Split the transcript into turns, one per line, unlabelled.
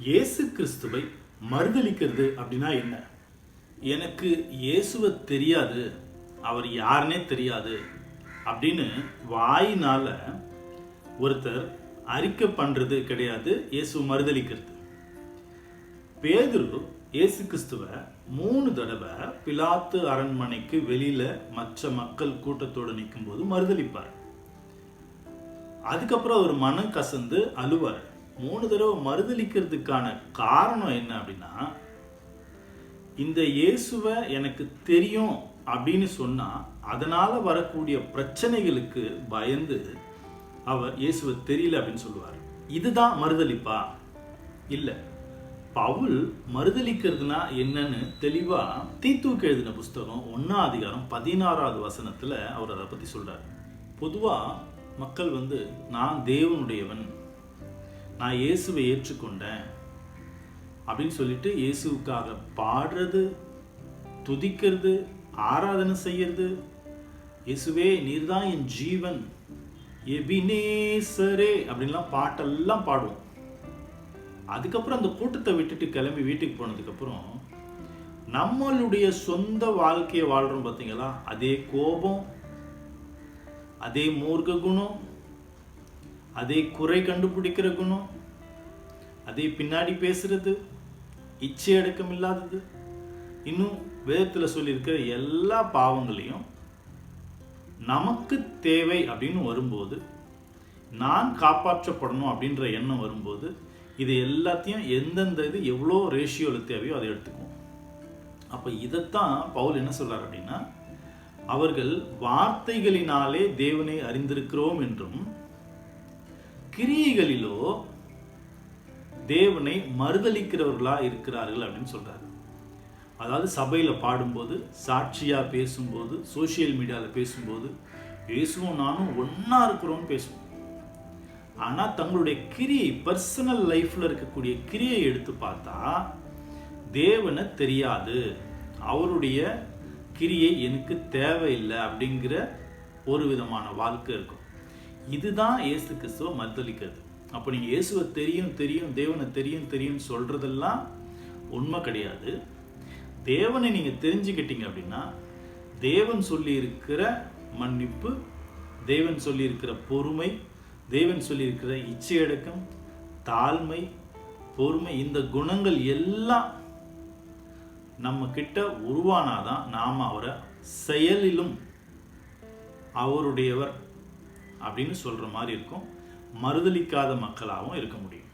இயேசு கிறிஸ்துவை மறுதளிக்கிறது அப்படின்னா என்ன? எனக்கு இயேசுவை தெரியாது அவர் யாருனே தெரியாது அப்படின்னு வாயினால ஒருத்தர் அறிக்கை பண்ணுறது கிடையாது இயேசு மறுதளிக்கிறது பேதுரு இயேசு கிறிஸ்துவை மூணு தடவை பிலாத்து அரண்மனைக்கு வெளியில மற்ற மக்கள் கூட்டத்தோடு நிற்கும்போது மறுதளிப்பார் அதுக்கப்புறம் அவர் மனம் கசந்து அழுவார். மூணு தடவை மறுதளிக்கிறதுக்கான காரணம் என்ன அப்படின்னா இந்த இயேசுவை எனக்கு தெரியும் அப்படின்னு சொன்னால் அதனால் வரக்கூடிய பிரச்சனைகளுக்கு பயந்து அவர் இயேசுவை தெரியல அப்படின்னு சொல்லுவார். இதுதான் மறுதளிப்பா இல்லை. பவுல் மறுதளிக்கிறதுனா என்னன்னு தெளிவாக தீத்தூக்கு எழுதின புஸ்தகம் ஒன்றாம் அதிகாரம் பதினாறாவது வசனத்தில் அவர் அதை பற்றி சொல்கிறார் பொதுவாக மக்கள் வந்து நான் தேவனுடையவன் நான் இயேசுவை ஏற்றுக்கொண்டேன் அப்படின்னு சொல்லிட்டு இயேசுக்காக பாடுறது துதிக்கிறது ஆராதனை செய்யறது இயேசுவே நீர்தான் என் ஜீவன் எபினேசரே அப்படின்லாம் பாட்டெல்லாம் பாடுவோம். அதுக்கப்புறம் அந்த கூட்டத்தை விட்டுட்டு கிளம்பி வீட்டுக்கு போனதுக்கப்புறம் நம்மளுடைய சொந்த வாழ்க்கையை வாழ்கிறோம் பார்த்தீங்களா? அதே கோபம் அதே மூர்க்க குணம் அதை குறை கண்டுபிடிக்கிற குணம் அதை பின்னாடி பேசுறது இச்சை அடக்கம் இல்லாதது. இன்னும் வேதத்தில் சொல்லியிருக்கிற எல்லா பாவங்களையும் நமக்கு தேவை அப்படின்னு வரும்போது நான் காப்பாற்றப்படணும் அப்படின்ற எண்ணம் வரும்போது இது எல்லாத்தையும் எந்தெந்த இது எவ்வளோ ரேஷியோவில் தேவையோ அதை எடுத்துக்குவோம். அப்போ இதைத்தான் பவுல் என்ன சொல்கிறார் அப்படின்னா அவர்கள் வார்த்தைகளினாலே தேவனை அறிந்திருக்கிறோம் என்றும் கிரியைகளிலோ தேவனை மறுதலிக்கிறவர்களா இருக்கிறார்கள் அப்படின்னு சொல்றாரு. அதாவது சபையில் பாடும்போது சாட்சியாக பேசும்போது சோஷியல் மீடியாவில் பேசும்போது இயேசுவும் நானும் ஒன்றா இருக்கிறோம்னு பேசுவோம். ஆனால் தங்களுடைய கிரியை பர்சனல் லைஃப்பில் இருக்கக்கூடிய கிரியை எடுத்து பார்த்தா தேவனை தெரியாது. அவருடைய கிரியை எனக்கு தேவையில்லை அப்படிங்கிற ஒரு விதமான வாழ்க்கை இருக்கும். இதுதான் இயேசு கிறிஸ்துவ மறுதளிக்கிறது அப்போ நீங்க இயேசுவை தெரியும் தெரியும் தேவனை தெரியும் தெரியும் சொல்றதெல்லாம் உண்மை கிடையாது. தேவனை நீங்க தெரிஞ்சுக்கிட்டீங்க அப்படின்னா தேவன் சொல்லி இருக்கிற மன்னிப்பு தேவன் சொல்லி இருக்கிற பொறுமை தேவன் சொல்லியிருக்கிற இச்சையடக்கம் தாழ்மை பொறுமை இந்த குணங்கள் எல்லாம் நம்ம கிட்ட உருவானாதான் நாம அவரை செயலிலும் அவருடையவர் அப்படின்னு சொல்கிற மாதிரி இருக்கும். மறுதலிக்காத மக்களாகவும் இருக்க முடியும்.